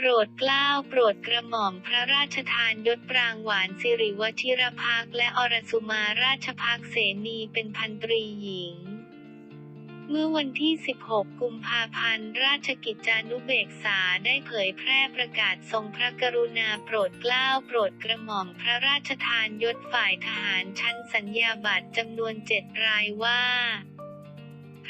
โปรดเกล้าโปรดกระหม่อมพระราชทานยศปรางหวานสิริวชิรพักและอรสุมาราชพักเสนีเป็นพันตรีหญิง เมื่อวันที่ 16 กุมภาพันธ์ ราชกิจจานุเบกษาได้เผยแพร่ประกาศทรงพระกรุณาโปรดเกล้าโปรดกระหม่อมพระราชทานยศฝ่ายทหารชั้นสัญญาบัตรจำนวนเจ็ดรายว่า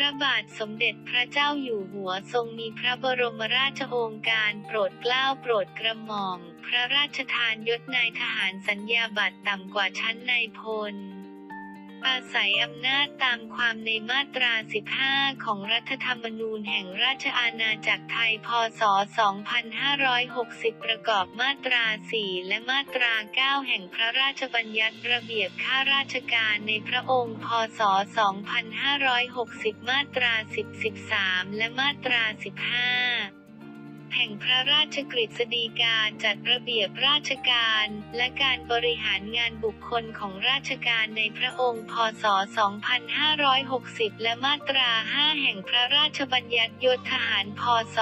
ระบาทสมเด็จพระเจ้าอยู่หัวทรงมีพระบรมราชโองการโปรดเกล้าโปรดกระหม่อม พระราชทานยศนายทหารสัญญาบัตรต่ำกว่าชั้นนายพล อาศัยอำนาจตามความในมาตรา 15 ของรัฐธรรมนูญแห่งราชอาณาจักรไทย พศ 2560 ประกอบมาตรา 4 และมาตรา 9 แห่งพระราชบัญญัติระเบียบข้าราชการในพระองค์ พศ 2560 มาตรา 10 13 และมาตรา 15 แห่งพระราชกฤษฎีกาจัดระเบียบราชการ และการบริหารงานบุคคลของราชการในพระองค์ พศ 2560 และมาตรา 5 แห่งพระราชบัญญัติยศทหาร พศ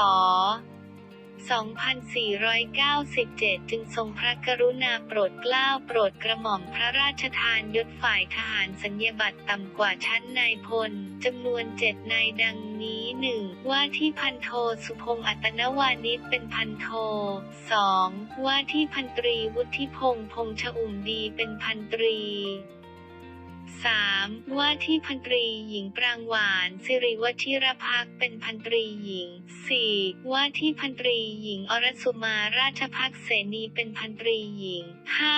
2497 จึงทรงพระกรุณาโปรดเกล้าโปรดกระหม่อมพระราชทานยศฝ่ายทหารสัญญาบัตรต่ำกว่าชั้นนายพลจำนวนเจ็ดนายดังนี้หนึ่งว่าที่พันโทสุพงษ์อัตนวานิชเป็นพันโท 2. ว่าที่พันตรีวุฒิพงษ์พงษ์ชอุ่มดีเป็นพันตรี 3. ว่าที่พันตรีหญิงปรางหวานสิริวัชิรพักเป็นพันตรีหญิง 4. ว่าที่พันตรีหญิงอรสุมาราชพักษ์เสนีเป็นพันตรีหญิง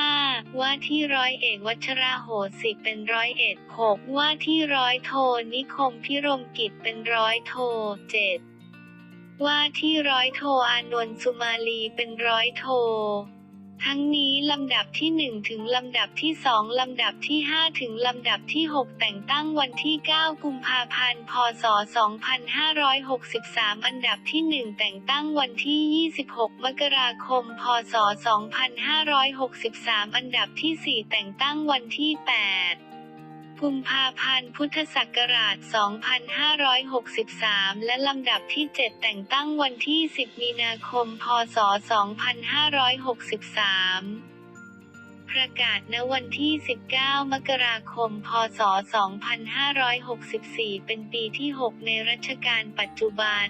5. ว่าที่ร้อยเอกวัชราโหสิเป็นร้อยเอ็ด 6. ว่าที่ร้อยโทนิคมพิรมกิจเป็นร้อยโท 7. ว่าที่ร้อยโทอานนท์สุมาลีเป็นร้อยโท ทั้งนี้ลำดับที่ 1 ถึงลำดับที่ 2 ลำดับที่ 5 ถึงลำดับที่ 6 แต่งตั้งวันที่ 9 กุมภาพันธ์ พศ 2563 อันดับที่ 1 แต่งตั้งวันที่ 26 มกราคม พศ 2563 อันดับที่ 4 แต่งตั้งวันที่ 8 กุมภาพันธ์ พุทธศักราช 2563 และลำดับที่ 7 แต่งตั้งวันที่ 10 มีนาคม พศ 2563ประกาศณวันที่ 19 มกราคม พศ 2564 เป็นปีที่ 6 ในรัชกาลปัจจุบัน